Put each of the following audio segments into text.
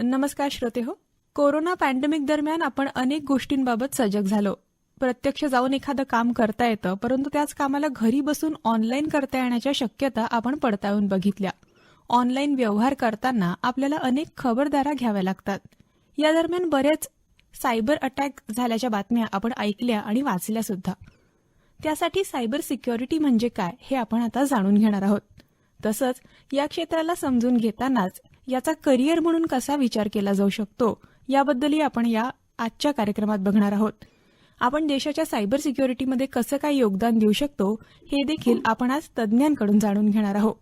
नमस्कार श्रोते हो. कोरोना पॅन्डेमिक दरम्यान आपण अनेक गोष्टींबाबत सजग झालो. प्रत्यक्ष जाऊन एखादं काम करता येतं परंतु त्याच कामाला घरी बसून ऑनलाईन करता येण्याच्या शक्यता आपण पडताळून बघितल्या. ऑनलाईन व्यवहार करताना आपल्याला अनेक खबरदाऱ्या घ्याव्या लागतात. या दरम्यान बरेच सायबर अटॅक झाल्याच्या बातम्या आपण ऐकल्या आणि वाचल्या सुद्धा. त्यासाठी सायबर सिक्युरिटी म्हणजे काय हे आपण आता जाणून घेणार आहोत. तसंच या क्षेत्राला समजून घेतानाच याचा करिअर म्हणून कसा विचार केला जाऊ शकतो याबद्दलही आपण या आजच्या कार्यक्रमात बघणार आहोत. आपण देशाच्या सायबर सिक्युरिटीमध्ये कसं काय योगदान देऊ शकतो हे देखील आपण आज तज्ज्ञांकडून जाणून घेणार आहोत.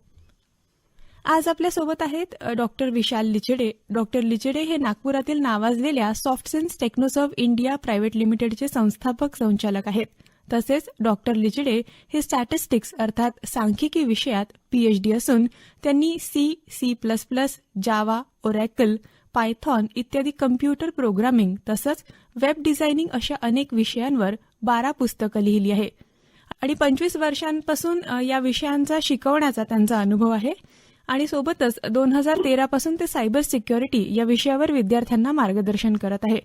आज आपल्यासोबत आहेत डॉक्टर विशाल लिचेडे. डॉक्टर लिचेडे हे नागपुरातील नावाजलेल्या सॉफ्टसेन्स टेक्नोसर्व इंडिया प्रायव्हेट लिमिटेडचे संस्थापक संचालक आहेत. तसेच डॉक्टर लिजडे हे स्टॅटिस्टिक्स अर्थात सांख्यिकी विषयात पीएचडी असून त्यांनी C C plus plus Java Oracle Python इत्यादी कम्प्युटर प्रोग्रामिंग तसंच वेब डिझायनिंग अशा अनेक विषयांवर बारा पुस्तकं लिहिली आहे. आणि पंचवीस वर्षांपासून या विषयांचा शिकवण्याचा त्यांचा अनुभव आहे. आणि सोबतच दोन हजार तेरापासून ते सायबर सिक्युरिटी या विषयावर विद्यार्थ्यांना मार्गदर्शन करत आहे.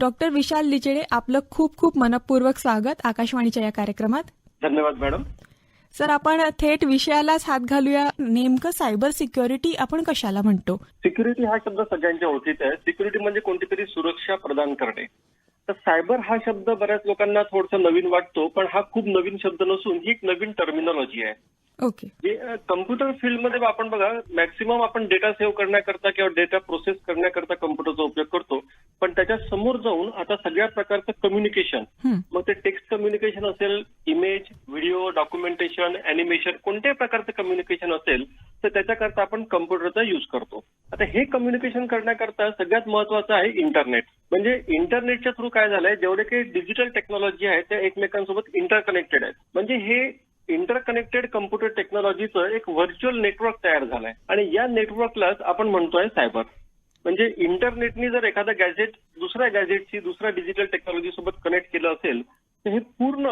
डॉक्टर विशाल लिचेडे आपलं खूप खूप मनपूर्वक स्वागत आकाशवाणीच्या या कार्यक्रमात. धन्यवाद मॅडम. सर आपण थेट विषयालाच हात घालूया. नेमकं सायबर सिक्युरिटी आपण कशाला म्हणतो? सिक्युरिटी हा शब्द सगळ्यांच्या ओळखीत आहे. सिक्युरिटी म्हणजे कोणती तरी सुरक्षा प्रदान करणे. तर सायबर हा शब्द बऱ्याच लोकांना थोडसा नवीन वाटतो पण हा खूप नवीन शब्द नसून ही एक नवीन टर्मिनॉलॉजी आहे. ओके. कम्प्युटर फील्डमध्ये आपण बघा मॅक्सिमम आपण डेटा सेव्ह करण्याकरता किंवा डेटा प्रोसेस करण्याकरता कम्प्युटरचा उपयोग करतो. पण त्याच्यासमोर जाऊन आता सगळ्या प्रकारचं कम्युनिकेशन मग ते टेक्स्ट कम्युनिकेशन असेल इमेज व्हिडिओ डॉक्युमेंटेशन अॅनिमेशन कोणत्याही प्रकारचं कम्युनिकेशन असेल तर त्याच्याकरता आपण कम्प्युटरचा युज करतो. आता हे कम्युनिकेशन करण्याकरता सगळ्यात महत्वाचं आहे इंटरनेट म्हणजे इंटरनेटच्या थ्रू काय झालंय? जेवढे काही डिजिटल टेक्नॉलॉजी आहे त्या एकमेकांसोबत इंटरकनेक्टेड आहेत. म्हणजे हे इंटरकनेक्टेड कम्प्युटर टेक्नॉलॉजीचं एक व्हर्च्युअल नेटवर्क तयार झालंय. आणि या नेटवर्कलाच आपण म्हणतोय सायबर. म्हणजे इंटरनेटनी जर एखादं गॅजेट दुसऱ्या गॅजेटशी दुसऱ्या डिजिटल टेक्नॉलॉजी सोबत कनेक्ट केलं असेल तर हे पूर्ण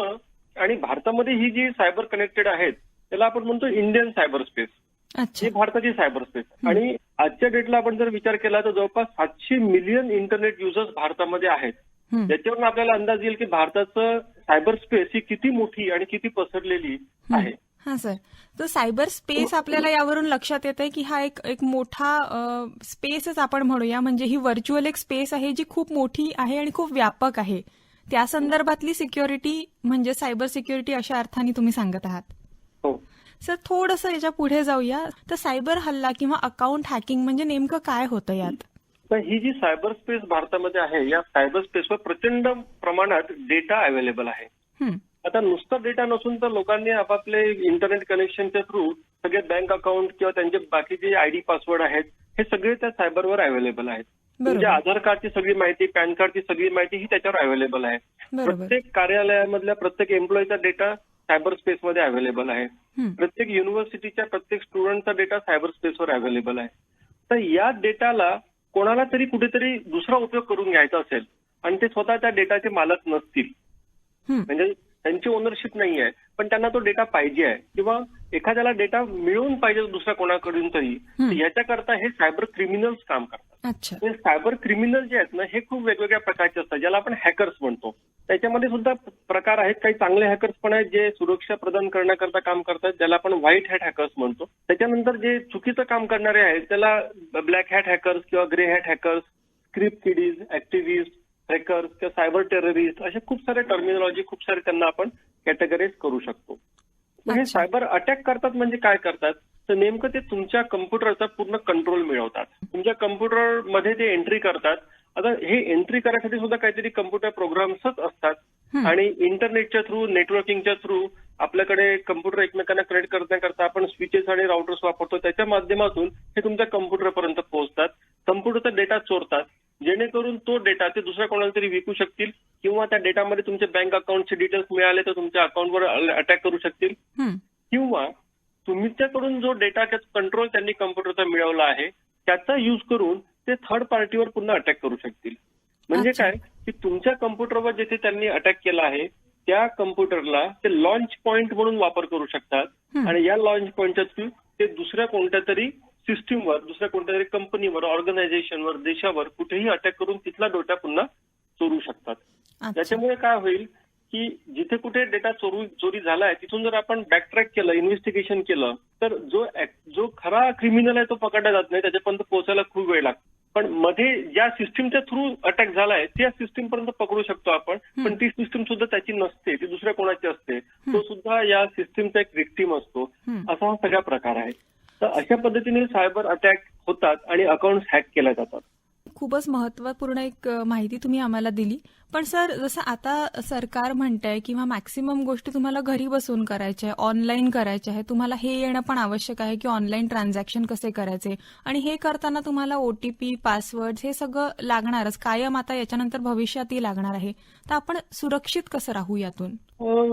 आणि भारतामध्ये ही जी सायबर कनेक्टेड आहेत त्याला आपण म्हणतो इंडियन सायबर स्पेस. ही भारताची सायबर स्पेस. आणि आजच्या डेटला आपण जर विचार केला तर जवळपास सातशे मिलियन इंटरनेट युजर्स भारतामध्ये आहेत. त्याच्यावरून आपल्याला अंदाज येईल की भारताचं सायबर स्पेस ही किती मोठी आणि किती पसरलेली आहे. हा सर. तर सायबर स्पेस आपल्याला यावरून लक्षात येत आहे की हा एक एक मोठा स्पेसच आपण म्हणूया. म्हणजे ही व्हर्च्युअल एक स्पेस आहे जी खूप मोठी आहे आणि खूप व्यापक आहे. त्या संदर्भातली सिक्युरिटी म्हणजे सायबर सिक्युरिटी अशा अर्थाने तुम्ही सांगत आहात. हो. सर थोडंसं याच्यापुढे जाऊया. तर सायबर हल्ला किंवा अकाउंट हॅकिंग म्हणजे नेमकं काय होतं यात? तर ही जी सायबर स्पेस भारतामध्ये आहे या सायबर स्पेसवर प्रचंड प्रमाणात डेटा अवेलेबल आहे. हं, आता नुसता डेटा नसून तर लोकांनी आपापले इंटरनेट कनेक्शनच्या थ्रू सगळे बँक अकाउंट किंवा त्यांचे बाकीचे आयडी पासवर्ड आहेत हे सगळे त्या सायबरवर अवेलेबल आहेत. म्हणजे आधार कार्डची सगळी माहिती पॅन कार्डची सगळी माहिती ही त्याच्यावर अवेलेबल आहे. प्रत्येक कार्यालयामधल्या प्रत्येक एम्प्लॉईचा डेटा सायबर स्पेसमध्ये अवेलेबल आहे. प्रत्येक युनिव्हर्सिटीच्या प्रत्येक स्टुडंटचा डेटा सायबर स्पेसवर अवेलेबल आहे. तर या डेटाला कोणाला तरी कुठेतरी दुसरा उपयोग करून घ्यायचा असेल आणि ते स्वतः त्या डेटाचे मालक नसतील. म्हणजे त्यांची ओनरशिप नाही आहे पण त्यांना तो डेटा पाहिजे आहे. किंवा एखाद्याला डेटा मिळवून पाहिजे दुसऱ्या कोणाकडून तरी याच्याकरता हे सायबर क्रिमिनल्स काम करतात. म्हणजे सायबर क्रिमिनल जे आहेत ना हे खूप वेगवेगळ्या प्रकारचे असतात. ज्याला आपण हॅकर्स म्हणतो. त्याच्यामध्ये सुद्धा प्रकार आहेत. काही चांगले हॅकर्स पण आहेत जे सुरक्षा प्रदान करण्याकरता काम करतात. ज्याला आपण व्हाईट हॅट हॅकर्स म्हणतो. त्याच्यानंतर जे चुकीचं काम करणारे आहेत त्याला ब्लॅक हॅट हॅकर्स किंवा grey hat hackers script kiddies activist hackers किंवा सायबर टेररिस्ट असे खूप सारे टर्मिनॉलॉजी खूप सारे त्यांना आपण कॅटेगराईज करू शकतो. हे. सायबर अटॅक करतात म्हणजे काय करतात? तर नेमकं ते तुमच्या कम्प्युटरचा पूर्ण कंट्रोल मिळवतात. तुमच्या कम्प्युटरमध्ये ते एंट्री करतात. आता हे एंट्री करण्यासाठी सुद्धा काहीतरी कम्प्युटर प्रोग्राम्सच असतात. आणि इंटरनेटच्या थ्रू नेटवर्किंगच्या थ्रू आपल्याकडे कम्प्युटर एकमेकांना कनेक्ट करण्याकरता आपण स्विचेस आणि राउटर्स वापरतो. त्याच्या माध्यमातून हे तुमच्या कम्प्युटरपर्यंत पोहोचतात. कम्प्युटरचा डेटा चोरतात. जेणेकरून तो डेटा ते दुसऱ्या कोणाला तरी विकू शकतील किंवा त्या डेटामध्ये तुमचे बँक अकाउंटचे डिटेल्स मिळाले तर तुमच्या अकाउंटवर अटॅक करू शकतील. किंवा तुमच्याकडून जो डेटा कंट्रोल त्यांनी कम्प्युटरचा मिळवला आहे त्याचा युज करून ते थर्ड पार्टीवर पुन्हा अटॅक करू शकतील. म्हणजे. काय? की तुमच्या कम्प्युटरवर जिथे त्यांनी अटॅक केला आहे त्या कम्प्युटरला ते लॉन्च पॉइंट म्हणून वापर करू शकतात. आणि या लॉन्च पॉइंटच्या थ्रू ते दुसऱ्या कोणत्या तरी सिस्टीमवर दुसऱ्या कोणत्या तरी कंपनीवर ऑर्गनायझेशनवर देशावर कुठेही अटॅक करून तिथला डेटा पुन्हा चोरू शकतात. त्याच्यामुळे काय होईल की जिथे कुठे डेटा चोरू चोरी झालाय तिथून जर आपण बॅकट्रॅक केलं इन्व्हेस्टिगेशन केलं तर जो जो खरा क्रिमिनल आहे तो पकडला जात नाही त्याच्यापर्यंत पोहोचायला खूप वेळ लागतो. पण मध्ये ज्या सिस्टीमच्या थ्रू अटॅक झालाय त्या सिस्टीम पर्यंत पकडू शकतो आपण पण ती सिस्टीम सुद्धा त्याची नसते ती दुसऱ्या कोणाची असते तो सुद्धा या सिस्टीमचा एक विक्टीम असतो. असा हा सगळा प्रकार आहे. तर अशा पद्धतीने सायबर अटॅक होतात आणि अकाउंट हॅक केल्या जातात. खूपच महत्त्वपूर्ण एक माहिती तुम्ही आम्हाला दिली. पण सर जसं आता सरकार म्हणतंय किंवा मॅक्सिमम गोष्टी तुम्हाला घरी बसून करायच्या आहे ऑनलाईन करायच्या आहे तुम्हाला हे येणं पण आवश्यक आहे की ऑनलाईन ट्रान्झॅक्शन कसे करायचे? आणि हे करताना तुम्हाला ओटीपी पासवर्ड हे सगळं लागणारच. कायम आता याच्यानंतर भविष्यातही लागणार आहे. तर आपण सुरक्षित कसं राहू यातून?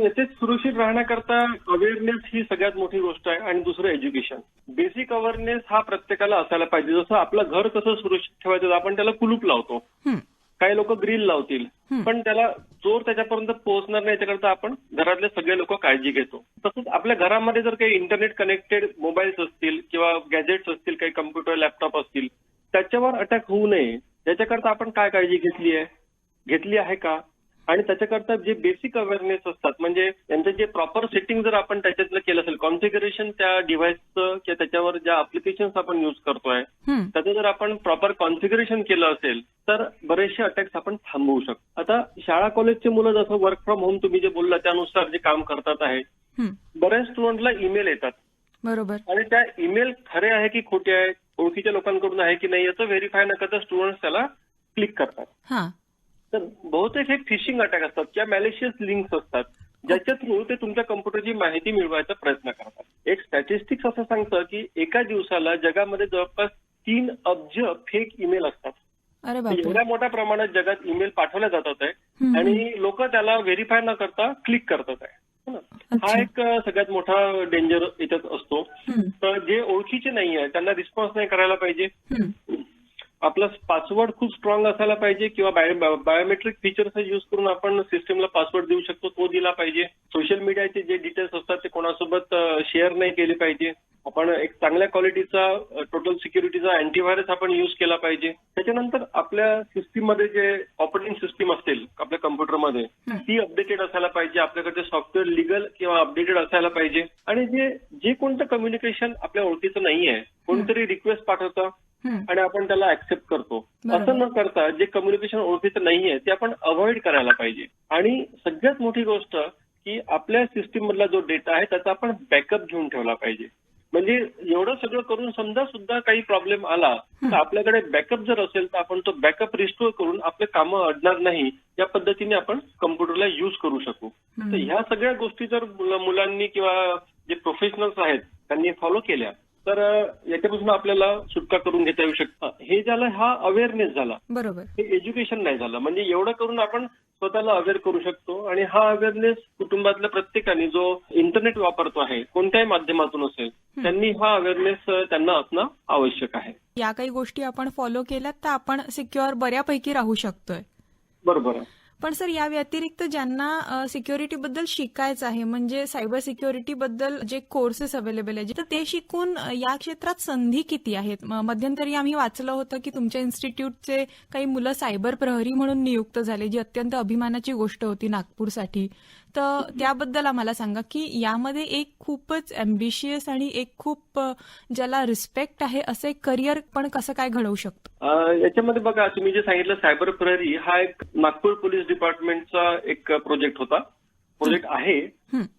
याच्यात सुरक्षित राहण्याकरता अवेअरनेस ही सगळ्यात मोठी गोष्ट आहे आणि दुसरं एज्युकेशन बेसिक अवेअरनेस हा प्रत्येकाला असायला पाहिजे. जसं आपलं घर कसं सुरक्षित ठेवायचं आपण त्याला कुलूप लावतो. काही लोक ग्रिल लावतील. पण त्याला चोर त्याच्यापर्यंत पोहोचणार नाही याच्याकरता आपण घरातले सगळे लोक काळजी घेतो. तसंच आपल्या घरामध्ये जर काही इंटरनेट कनेक्टेड मोबाईल्स असतील किंवा गॅजेट्स असतील काही कम्प्युटर लॅपटॉप असतील त्याच्यावर अटॅक होऊ नये. याच्याकरता आपण काय काळजी घेतली आहे? घेतली आहे का? आणि त्याच्याकरता जे बेसिक अवेअरनेस असतात म्हणजे त्यांचं जे प्रॉपर सेटिंग जर आपण त्याच्यातलं केलं असेल कॉन्फिगरेशन त्या डिव्हाइसचं किंवा त्याच्यावर ज्या अप्लिकेशन्स आपण युज करतोय त्याचं जर आपण प्रॉपर कॉन्फिगरेशन केलं असेल तर बरेचसे अटॅक्स आपण थांबवू शकतो. आता शाळा कॉलेजचे मुलं जसं वर्क फ्रॉम होम तुम्ही जे बोलला त्यानुसार जे काम करतात आहे बऱ्याच स्टुडंटला ईमेल येतात. बरोबर. आणि त्या ईमेल खरे आहे की खोटे आहे ओळखीच्या लोकांकडून आहे की नाही याचं व्हेरीफाय न करता स्टुडंट त्याला क्लिक करतात. तर बहुतेक हे फिशिंग अटॅक असतात किंवा मॅलिशियस लिंक्स असतात. ज्याच्या थ्रू ते तुमच्या कम्प्युटरची माहिती मिळवायचा प्रयत्न करतात. एक स्टॅटिस्टिक्स असं सांगतं की एका दिवसाला जगामध्ये जवळपास तीन अब्ज फेक ईमेल असतात. एवढ्या मोठ्या प्रमाणात जगात ईमेल पाठवल्या जातात आहे. आणि लोक त्याला व्हेरीफाय न करता क्लिक करतात आहे हो. एक सगळ्यात मोठा डेंजर याच्यात असतो. तर जे ओळखीचे नाही आहे त्यांना रिस्पॉन्स नाही करायला पाहिजे. आपला पासवर्ड खूप स्ट्रॉंग असायला पाहिजे किंवा बायोमेट्रिक फीचर्स यूज करून आपण सिस्टमला पासवर्ड देऊ शकतो तो दिला पाहिजे. सोशल मीडियाचे जे डिटेल्स असतात ते कोणासोबत शेअर नाही केले पाहिजे. आपण एक चांगल्या क्वालिटीचा टोटल सिक्युरिटीचा अँटीव्हायरस आपण युज केला पाहिजे त्याच्यानंतर आपल्या सिस्टीममध्ये जे ऑपरेटिंग सिस्टीम असतील आपल्या कम्प्युटरमध्ये. ती अपडेटेड असायला पाहिजे आपल्याकडे सॉफ्टवेअर लिगल किंवा अपडेटेड असायला पाहिजे आणि जे जे कोणतं कम्युनिकेशन आपल्या ओळखीचं नाही आहे कोणतरी रिक्वेस्ट पाठवतं. आणि आपण त्याला ऍक्सेप्ट करतो. असं न करता जे कम्युनिकेशन ओळखीचं नाहीये ते आपण अवॉइड करायला पाहिजे आणि सगळ्यात मोठी गोष्ट की आपल्या सिस्टीम मधला जो डेटा आहे त्याचा आपण बॅकअप घेऊन ठेवला पाहिजे म्हणजे एवढं सगळं करून समजा सुद्धा काही प्रॉब्लेम आला तर आपल्याकडे बॅकअप जर असेल तर आपण तो बॅकअप रिस्टोर करून आपले कामं अडणार नाही या पद्धतीने आपण कम्प्युटरला युज करू शकू. तर ह्या सगळ्या गोष्टी जर मुलं- मुलांनी किंवा जे प्रोफेशनल्स आहेत त्यांनी फॉलो केल्या तर याच्यापासून आपल्याला सुटका करून घेता येऊ शकतं. हे झालं हा अवेअरनेस झाला. बरोबर. हे एज्युकेशन नाही झालं. म्हणजे एवढं करून आपण स्वतःला अवेअर करू शकतो आणि हा अवेअरनेस कुटुंबातल्या प्रत्येकाने जो इंटरनेट वापरतो आहे कोणत्याही माध्यमातून असेल त्यांनी हा अवेअरनेस त्यांना असणं आवश्यक आहे. या काही गोष्टी आपण फॉलो केल्यात तर आपण सिक्युअर बऱ्यापैकी राहू शकतोय. बरोबर आहे. पण सर या व्यतिरिक्त ज्यांना सिक्युरिटी बद्दल शिकायचं आहे म्हणजे सायबर सिक्युरिटी बद्दल जे कोर्सेस अवेलेबल आहे तर ते शिकून या क्षेत्रात संधी किती आहेत? मध्यंतरी आम्ही वाचलं होतं की तुमच्या इन्स्टिट्यूटचे काही मुलं सायबर प्रहरी म्हणून नियुक्त झाले जी अत्यंत अभिमानाची गोष्ट होती नागपूरसाठी. तर त्याबद्दल आम्हाला सांगा की यामध्ये एक खूपच अम्बिशियस आणि एक खूप ज्याला रिस्पेक्ट आहे असं एक करिअर पण कसं काय घडवू शकतो? याच्यामध्ये बघा तुम्ही जे सांगितलं सायबर प्रहरी हा एक नागपूर पोलीस डिपार्टमेंटचा एक प्रोजेक्ट होता. प्रोजेक्ट आहे.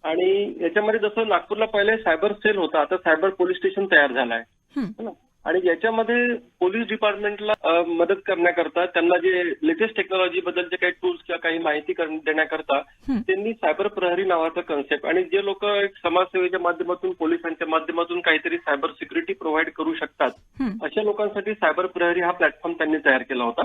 आणि याच्यामध्ये जसं नागपूरला पहिले सायबर सेल होता आता सायबर पोलीस स्टेशन तयार झालं आहे ना? आणि याच्यामध्ये पोलीस डिपार्टमेंटला मदत करण्याकरता त्यांना जे लेटेस्ट टेक्नॉलॉजी बद्दलचे काही टूल्स किंवा काही माहिती कर- देण्याकरता. त्यांनी सायबर प्रहरी नावाचा कन्सेप्ट आणि जे लोक समाजसेवेच्या माध्यमातून पोलिसांच्या माध्यमातून काहीतरी सायबर सिक्युरिटी प्रोव्हाइड करू शकतात. अशा लोकांसाठी सायबर प्रहरी हा प्लॅटफॉर्म त्यांनी तयार केला होता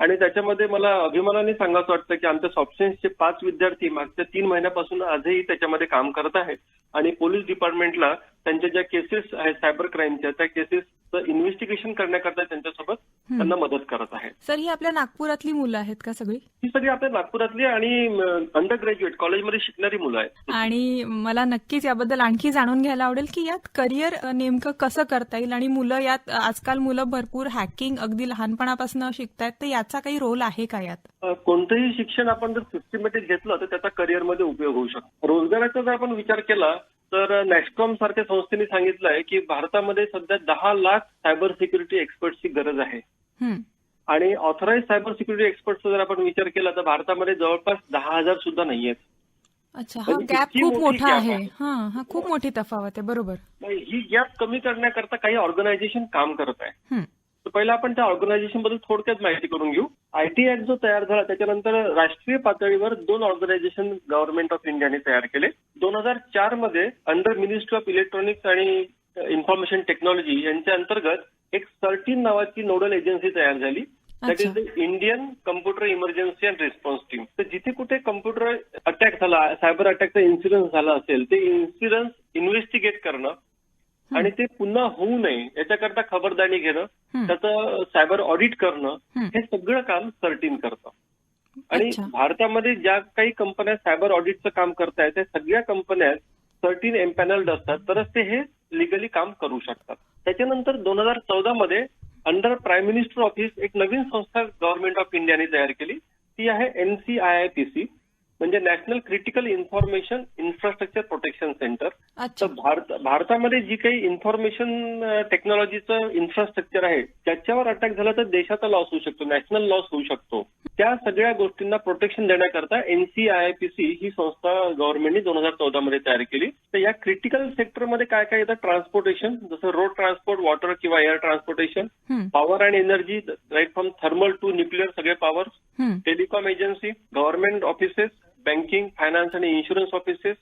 आणि त्याच्यामध्ये मला अभिमानाने सांगायचं वाटतं की आमच्या सॉफ्टसेन्सचे पाच विद्यार्थी मागच्या तीन महिन्यापासून आजही त्याच्यामध्ये काम करत आहेत आणि पोलीस डिपार्टमेंटला त्यांच्या ज्या केसेस आहेत सायबर क्राईमच्या त्या केसेस इन्व्हेस्टिगेशन करण्याकरता त्यांच्यासोबत. त्यांना मदत करत आहे सर ही आपल्या नागपुरातली मुलं आहेत का सगळी? ही सगळी आपल्या नागपुरातली आणि अंडर ग्रॅज्युएट कॉलेजमध्ये शिकणारी मुलं आहेत. आणि मला नक्कीच याबद्दल आणखी जाणून घ्यायला आवडेल की यात करिअर नेमकं कसं करता येईल आणि मुलं यात आजकाल मुलं भरपूर हॅकिंग अगदी लहानपणापासून शिकतायत तर याचा काही रोल आहे का यात? कोणतंही शिक्षण आपण जर सिस्टमॅटिक घेतलं तर त्याचा करिअरमध्ये उपयोग होऊ शकतो. रोजगाराचा जर आपण विचार केला तर नॅस्कॉम सारख्या संस्थेने सांगितलंय की भारतामध्ये सध्या दहा लाख सायबर सिक्युरिटी एक्सपर्टची गरज आहे हं. आणि ऑथराईज सायबर सिक्युरिटी एक्सपर्टचा जर आपण विचार केला तर भारतामध्ये जवळपास दहा हजार सुद्धा नाहीयेत अच्छा हा म्हणजे गॅप इतकी खूप मोठी आहे आहे. हा हा खूप मोठी तफावत आहे बरोबर ही गॅप कमी करण्याकरता काही ऑर्गनायझेशन काम करत आहे हं. पहिला आपण त्या ऑर्गनायझेशनबद्दल थोडक्यात माहिती करून घेऊ. आयटी ऍक्ट जो तयार झाला त्याच्यानंतर राष्ट्रीय पातळीवर दोन ऑर्गनायझेशन गव्हर्नमेंट ऑफ इंडियाने तयार केले. दोन हजार चारमध्ये अंडर मिनिस्ट्री ऑफ इलेक्ट्रॉनिक्स आणि इन्फॉर्मेशन टेक्नॉलॉजी यांच्या अंतर्गत एक सर्टीन नावाची नोडल एजन्सी तयार झाली. That is the Indian computer emergency and response team तर जिथे कुठे कम्प्युटर अटॅक झाला सायबर अटॅकचा इन्सिडन्स झाला असेल ते इन्सिडन्स इन्व्हेस्टिगेट करणं आणि ते पुन्हा होऊ नये याच्याकरता खबरदारी घेणं. त्याचं सायबर ऑडिट करणं हं. सगळं काम सर्टीन करतं आणि. भारतामध्ये ज्या काही कंपन्या सायबर ऑडिटचं काम करतायत त्या सगळ्या कंपन्या सर्टीन एम्पॅनल्ड असतात तरच ते हे लिगली काम करू शकतात त्याच्यानंतर दोन हजार चौदा मध्ये अंडर प्राईम मिनिस्टर ऑफिस एक नवीन संस्था गव्हर्नमेंट ऑफ इंडियाने तयार केली ती आहे एनसीआयआयपीसी म्हणजे national critical information infrastructure protection centre. तर भारत भारतामध्ये जी काही इन्फॉर्मेशन टेक्नॉलॉजीचं इन्फ्रास्ट्रक्चर आहे त्याच्यावर अटॅक झाला तर देशाचा लॉस होऊ शकतो नॅशनल लॉस होऊ शकतो. त्या सगळ्या गोष्टींना प्रोटेक्शन देण्याकरता एनसीआयपीसी ही संस्था गव्हर्नमेंटने दोन हजार चौदा मध्ये तयार केली. तर या क्रिटिकल सेक्टरमध्ये काय काय येतं? ट्रान्सपोर्टेशन जसं रोड ट्रान्सपोर्ट वॉटर किंवा air transportation. Power and energy right from thermal to nuclear सगळे power. Telecom agency government offices banking finance आणि इन्शुरन्स ऑफिसेस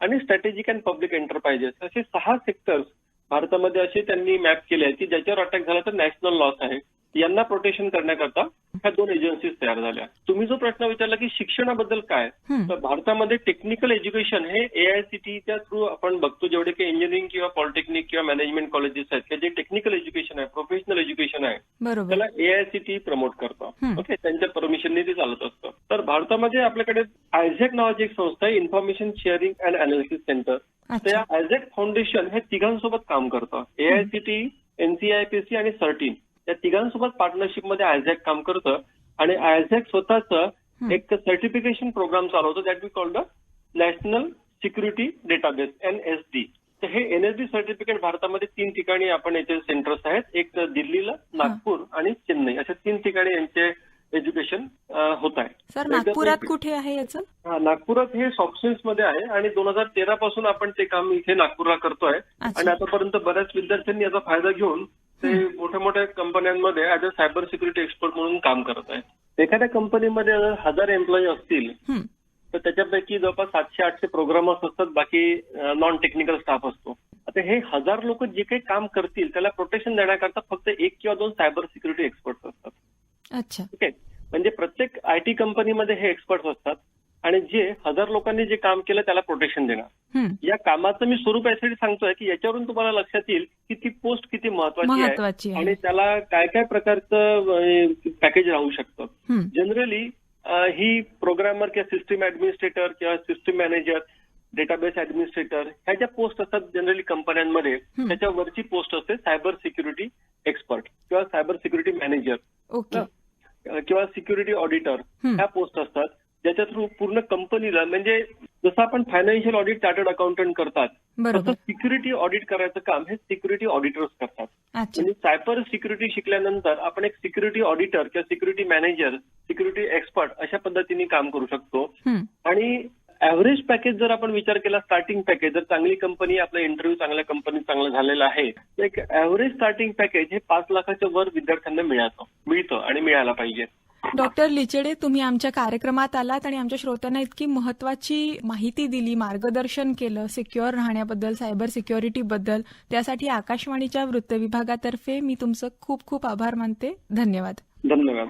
आणि स्ट्रॅटेजिक अँड पब्लिक एंटरप्राइजेस असे सहा सेक्टर्स भारतामध्ये असे त्यांनी मॅप केले आहेत की ज्याच्यावर अटॅक झाला तर नॅशनल लॉस आहे. यांना प्रोटेक्शन करण्याकरता ह्या दोन एजन्सीज तयार झाल्या. तुम्ही जो प्रश्न विचारला की शिक्षणाबद्दल काय. तर भारतामध्ये टेक्निकल एज्युकेशन हे एआयसीटीच्या थ्रू आपण बघतो जेवढे काही इंजिनिअरिंग किंवा पॉलिटेक्निक किंवा मॅनेजमेंट कॉलेजेस आहेत की जे टेक्निकल एज्युकेशन आहे प्रोफेशनल एज्युकेशन आहे त्याला एआयसीटी प्रमोट करतं. ओके त्यांच्या परमिशनने ते चालत असतं. तर भारतामध्ये आपल्याकडे आयझॅक नावाची एक संस्था आहे information sharing and analysis centre तर अच्छा. या आयझॅक फाउंडेशन हे तिघांसोबत काम करतं. एआयसीटी एनसीआयपीसी आणि सर्टीन या तिघांसोबत पार्टनरशिपमध्ये आयझॅक काम करतं आणि आयझॅक स्वतःच. एक सर्टिफिकेशन प्रोग्राम चालवतो that we call the national security database NSD तर हे एनएसडी सर्टिफिकेट भारतामध्ये तीन ठिकाणी आपण याचे सेंटर्स आहेत. एक दिल्लीला नागपूर आणि चेन्नई. अशा तीन ठिकाणी यांचे एज्युकेशन होत आहे. सर नागपुरात कुठे आहे याचं? हा, नागपुरात हे सॉफ्टवेअर्समध्ये आहे आणि दोन हजार तेरा पासून आपण ते काम इथे नागपूरला करतोय. आणि आतापर्यंत बऱ्याच विद्यार्थ्यांनी याचा फायदा घेऊन ते मोठ्या मोठ्या कंपन्यांमध्ये as a cyber security expert म्हणून काम करत आहेत. एखाद्या कंपनीमध्ये जर हजार एम्प्लॉई असतील. तर त्याच्यापैकी जवळपास सातशे आठशे प्रोग्रामर्स असतात बाकी नॉन टेक्निकल स्टाफ असतो. आता हे हजार लोक जे काही काम करतील त्याला प्रोटेक्शन देण्याकरता फक्त एक किंवा दोन सायबर सिक्युरिटी एक्सपर्ट असतात. अच्छा. ठीक आहे म्हणजे प्रत्येक आयटी कंपनीमध्ये हे एक्सपर्ट असतात. आणि जे हजार लोकांनी जे काम केलं त्याला प्रोटेक्शन देणार हं. या कामाचं मी स्वरूप यासाठी सांगतोय की याच्यावरून तुम्हाला लक्षात येईल की ती पोस्ट किती महत्वाची आहे. आणि त्याला काय काय प्रकारचं पॅकेज राहू शकतं. जनरली ही प्रोग्रामर किंवा सिस्टीम ऍडमिनिस्ट्रेटर किंवा सिस्टीम मॅनेजर डेटाबेस ऍडमिनिस्ट्रेटर ह्या ज्या पोस्ट असतात जनरली कंपन्यांमध्ये. त्याच्यावरची पोस्ट असते सायबर सिक्युरिटी एक्सपर्ट किंवा सायबर सिक्युरिटी मॅनेजर किंवा सिक्युरिटी ऑडिटर. ह्या पोस्ट असतात ज्याच्या थ्रू पूर्ण कंपनीला म्हणजे जसं आपण फायनान्शियल ऑडिट चार्टर्ड अकाउंटंट करतात तसं सिक्युरिटी ऑडिट करायचं काम हे सिक्युरिटी ऑडिटर्स करतात. म्हणजे सायबर सिक्युरिटी शिकल्यानंतर आपण एक सिक्युरिटी ऑडिटर किंवा सिक्युरिटी मॅनेजर सिक्युरिटी एक्सपर्ट अशा पद्धतीने काम करू शकतो. आणि ऍव्हरेज पॅकेज जर आपण विचार केला स्टार्टिंग पॅकेज जर चांगली कंपनी आपला इंटरव्ह्यू चांगल्या कंपनीत चांगला झालेला आहे तर एक ऍव्हरेज स्टार्टिंग पॅकेज हे पाच लाखाच्या वर विद्यार्थ्यांना मिळालं मिळतं आणि मिळायला पाहिजे. डॉक्टर लिचेडे तुम्ही आमच्या कार्यक्रमात आलात आणि आमच्या श्रोत्यांना इतकी महत्वाची माहिती दिली मार्गदर्शन केलं सिक्युअर राहण्याबद्दल सायबर सिक्युरिटीबद्दल त्यासाठी आकाशवाणीच्या वृत्त विभागातर्फे मी तुमचं खूप खूप आभार मानते. धन्यवाद. धन्यवाद.